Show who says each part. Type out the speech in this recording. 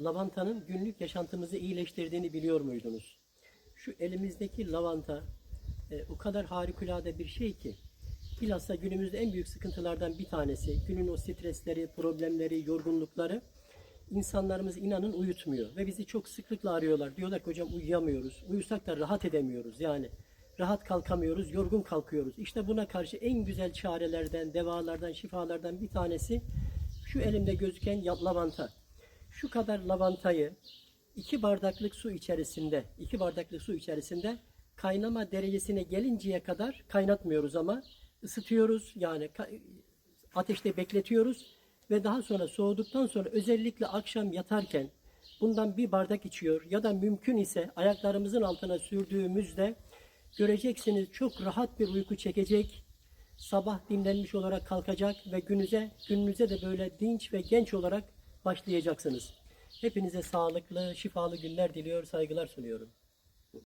Speaker 1: lavantanın günlük yaşantımızı iyileştirdiğini biliyor muydunuz? Şu elimizdeki lavanta e, o kadar harikulade bir şey ki bilhassa günümüzde en büyük sıkıntılardan bir tanesi günün o stresleri, problemleri, yorgunlukları insanlarımız inanın uyutmuyor ve bizi çok sıklıkla arıyorlar. Diyorlar ki hocam uyuyamıyoruz. Uyusak da rahat edemiyoruz yani. Rahat kalkamıyoruz, yorgun kalkıyoruz. İşte buna karşı en güzel çarelerden, devalardan, şifalardan bir tanesi şu elimde gözüken lavanta. Şu kadar lavantayı iki bardaklık su içerisinde, iki bardaklık su içerisinde kaynama derecesine gelinceye kadar kaynatmıyoruz ama ısıtıyoruz. Yani ateşte bekletiyoruz ve daha sonra soğuduktan sonra özellikle akşam yatarken bundan bir bardak içiyor ya da mümkün ise ayaklarımızın altına sürdüğümüzde göreceksiniz çok rahat bir uyku çekecek. Sabah dinlenmiş olarak kalkacak ve gününüze gününüze de böyle dinç ve genç olarak başlayacaksınız. Hepinize sağlıklı, şifalı günler diliyor, saygılar sunuyorum.